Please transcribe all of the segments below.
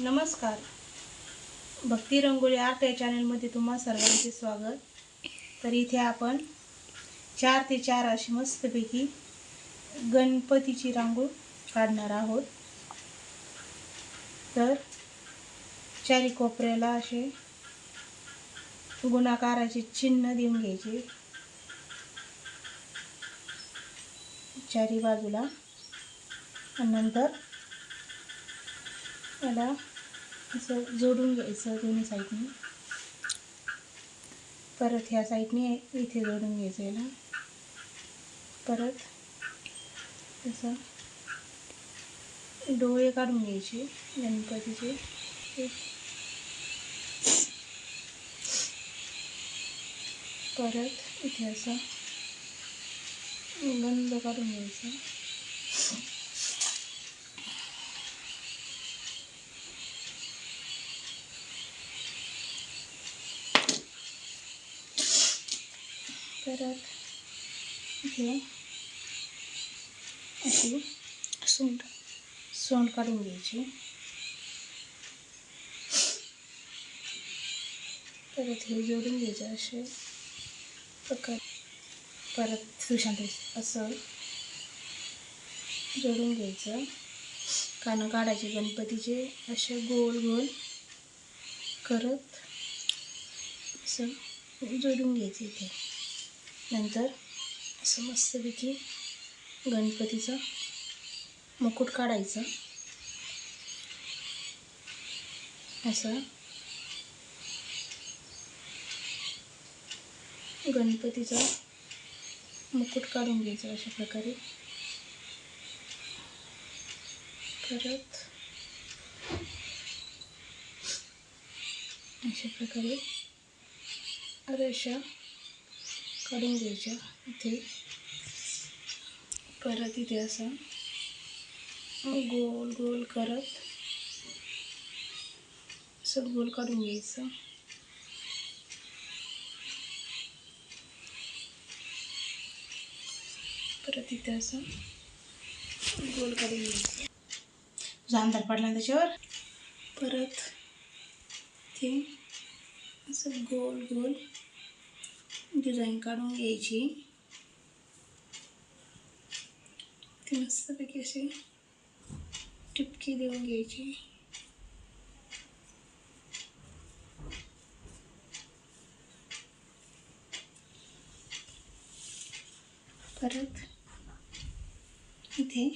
नमस्कार. भक्ती रंगोली आर्ट या चॅनलमध्ये तुम्हा सर्वांचे स्वागत. तर इथे आपण चार ते चार अशी मस्तपैकी गणपतीची रांगोळ काढणार आहोत. तर चारी कोपऱ्याला असे गुणाकाराचे चिन्ह देऊन घ्यायचे. चारी बाजूला. नंतर याला असं जोडून घ्यायचं दोन्ही साईडने. परत ह्या साईडने इथे जोडून घ्यायचं याला. परत असं डोळे काढून घ्यायचे गणपतीचे. परत इथे असं गंध काढून घ्यायचं. परत हे अशी सोंड सोंड काढून घ्यायची. परत हे जोडून घ्यायचं असे. प्रकार परत सुशांत असं जोडून घ्यायचं. कानं काढायचे गणपतीचे असे गोल गोल करत असं जोडून घ्यायचं इथे. नंतर असं मस्तपैकी गणपतीचा मुकुट काढायचा. असं गणपतीचा मुकुट काढून घ्यायचा अशा प्रकारे. परत अशा प्रकारे रेषा काढून घ्यायच्या. इथे. परत इथे असं. गोल गोल करत. असं गोल काढून घ्यायचं. परत इथे असं. गोल काढून घ्यायचं. जो अंधार पडला त्याच्यावर? परत ते असं गोल गोल. डिझाईन काढून घ्यायची. ती मस्तपैकी असे टिपकी देऊन घ्यायची. परत इथे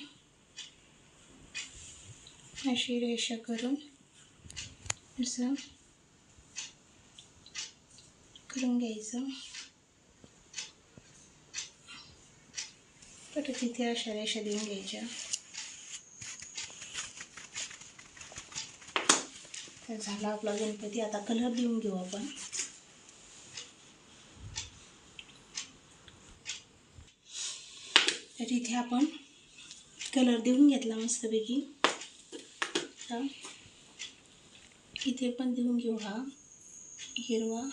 अशी रेषा करून असं करून घ्यायचं. तर तिथे अशा रेषा देऊन घ्यायच्या? तर झाला आपला गणपती. आता कलर देऊन घेऊ आपण. तर इथे आपण कलर देऊन घेतला मस्तपैकी. आता इथे पण देऊन घेऊ हा. हिरवा.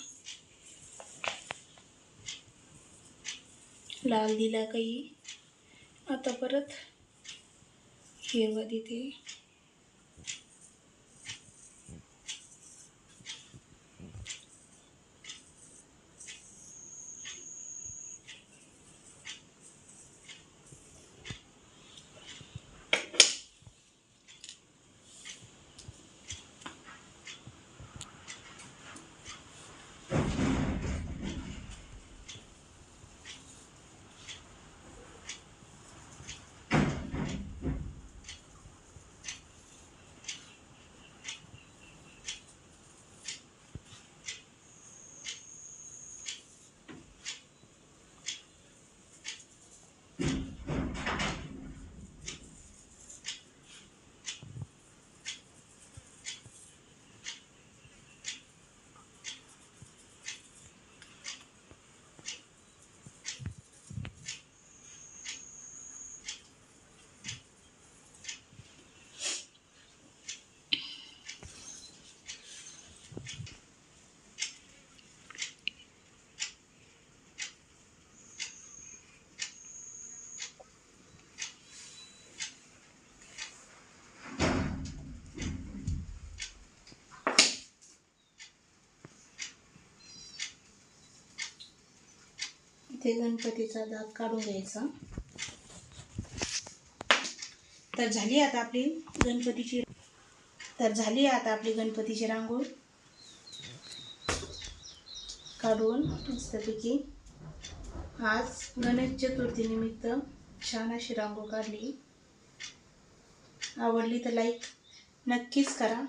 लाल दिला काही. आता परत हिरवा देते इथे गणपतीचा दात काढून घ्यायचा. तर झाली आता आपली गणपतीची तर झाली आता आपली गणपतीची रांगोळ. काढून मस्तपैकी आज गणेश चतुर्थीनिमित्त छान अशी रांगोळ काढली. आवडली तर लाईक नक्कीच करा.